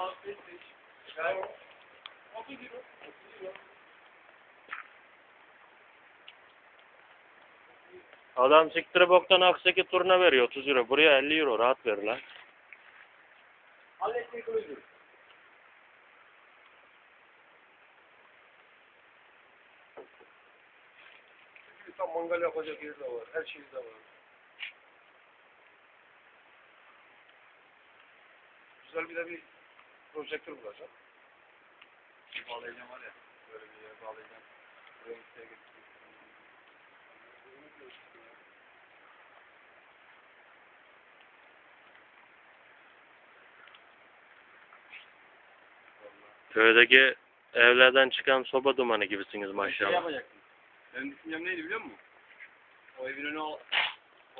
Tamam, seç seç. Yani 30 euro. 30 euro. Adam siktire boktan aksaki turuna veriyor 30 euro. Buraya 50 euro rahat ver lan. Hallettik öldür. Bir tam mangal yapacak yer de var. Her şey de var. Güzel bir de bir projektör bulacağım. Bağlayacağım var ya. Böyle bir yere bağlayacağım. Buraya gitmeye getireyim. Köydeki evlerden çıkan soba dumanı gibisiniz Şey maşallah. yapacaktım. Benim düşüncem neydi biliyor musun? O evin önü